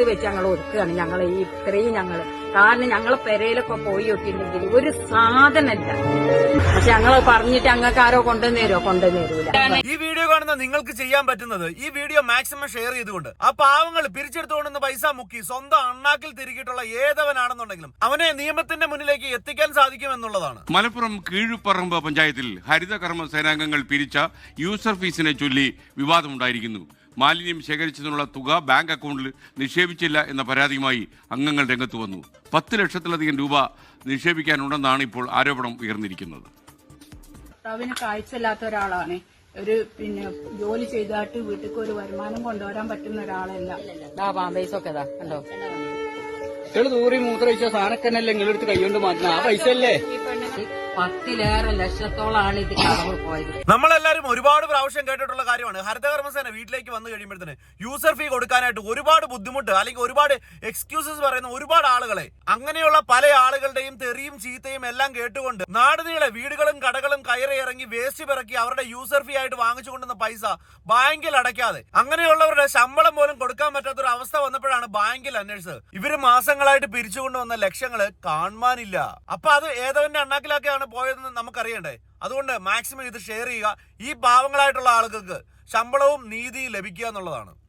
മനസ്സ് വെച്ച് ഞങ്ങൾ ഒരുക്കുകയാണ് ഞങ്ങൾ ഈ ഇത്രയും ഞങ്ങൾ കാരണം ഞങ്ങൾ പെരയിലൊക്കെ പോയി ഒട്ടിണ്ടെങ്കിൽ ഒരു സാധനമില്ല പക്ഷെ ഞങ്ങൾ പറഞ്ഞിട്ട് ഞങ്ങൾക്ക് ആരോ കൊണ്ടുവന്നേരോ കൊണ്ടുവന്നേരൂല ഈ വീഡിയോ കാണുന്ന നിങ്ങൾക്ക് ചെയ്യാൻ പറ്റുന്നത് ഈ വീഡിയോ മാക്സിമം ഷെയർ ചെയ്തുകൊണ്ട്. ആ പാവങ്ങൾ പിരിച്ചെടുത്തുകൊണ്ടെന്ന് പൈസ മുക്കി സ്വന്തം അണ്ണാക്കിൽ തിരികിട്ടുള്ള ഏതവനാണെന്നുണ്ടെങ്കിലും അവനെ നിയമത്തിന്റെ മുന്നിലേക്ക് എത്തിക്കാൻ സാധിക്കും എന്നുള്ളതാണ് മലപ്പുറം കീഴുപറമ്പ് പഞ്ചായത്തിൽ ഹരിതകർമ്മ സേനാംഗങ്ങൾ പിരിച്ച യൂസർ ഫീസിനെ ചൊല്ലി വിവാദമുണ്ടായിരിക്കുന്നു. മാലിന്യം ശേഖരിച്ചതിനുള്ള തുക ബാങ്ക് അക്കൗണ്ടിൽ നിക്ഷേപിച്ചില്ല എന്ന പരാതിയുമായി അംഗങ്ങൾ രംഗത്ത് വന്നു. പത്ത് ലക്ഷത്തിലധികം രൂപ നിക്ഷേപിക്കാനുണ്ടെന്നാണ് ഇപ്പോൾ ആരോപണം ഉയർന്നിരിക്കുന്നത്. ഭർത്താവിന് കാഴ്ചയില്ലാത്ത ഒരാളാണ്. ഒരു പിന്നെ ജോലി ചെയ്തായിട്ട് വീട്ടിൽ ഒരു വരുമാനം കൊണ്ടുവരാൻ പറ്റുന്ന ഒരാളല്ല. ഇതാ പാമ്പേസ് ഒക്കെ ഇതാ കണ്ടോ? സാധനക്കന്നല്ലേ നിങ്ങളെടുത്ത് കൈകൊണ്ട് മാറ്റുന്ന? ആ പൈസ അല്ലേ പത്തിലേറെ ലക്ഷത്തോളാണ് ഇത് നമ്മളെല്ലാരും ഒരുപാട് പ്രാവശ്യം കേട്ടിട്ടുള്ള കാര്യമാണ്. ഹരിതകർമ്മസേന വീട്ടിലേക്ക് വന്നു കഴിയുമ്പോഴത്തേന് യൂസർ ഫീ കൊടുക്കാനായിട്ട് ഒരുപാട് ബുദ്ധിമുട്ട് അല്ലെങ്കിൽ ഒരുപാട് എക്സ്ക്യൂസസ് പറയുന്ന ഒരുപാട് ആളുകളെ അങ്ങനെയുള്ള പല ആളുകളുടെയും തെറിയും ചീത്തയും എല്ലാം കേട്ടുകൊണ്ട് നാടുനീളെ വീടുകളും കടകളും കയറി ഇറങ്ങി വേസ്റ്റ് പിറക്കി അവരുടെ യൂസർ ഫീ ആയിട്ട് വാങ്ങിച്ചു കൊണ്ടുവന്ന പൈസ ബാങ്കിൽ അടയ്ക്കാതെ. അങ്ങനെയുള്ളവരുടെ ശമ്പളം പോലും കൊടുക്കാൻ പറ്റാത്ത ഒരു അവസ്ഥ വന്നപ്പോഴാണ് ബാങ്കിൽ അന്വേഷിച്ചത്. ഇവർ മാസങ്ങളായിട്ട് പിരിച്ചുകൊണ്ടുവന്ന ലക്ഷ്യങ്ങൾ കാണുവാനില്ല. അപ്പൊ അത് ഏതവന്റെ അണ്ണാക്കിലാക്കിയാണ്? പോയതെന്ന് നമുക്കറിയണ്ടേ? അതുകൊണ്ട് മാക്സിമം ഇത് ഷെയർ ചെയ്യുക. ഈ പാവങ്ങളായിട്ടുള്ള ആളുകൾക്ക് ശമ്പളവും നീതിയും ലഭിക്കുക എന്നുള്ളതാണ്.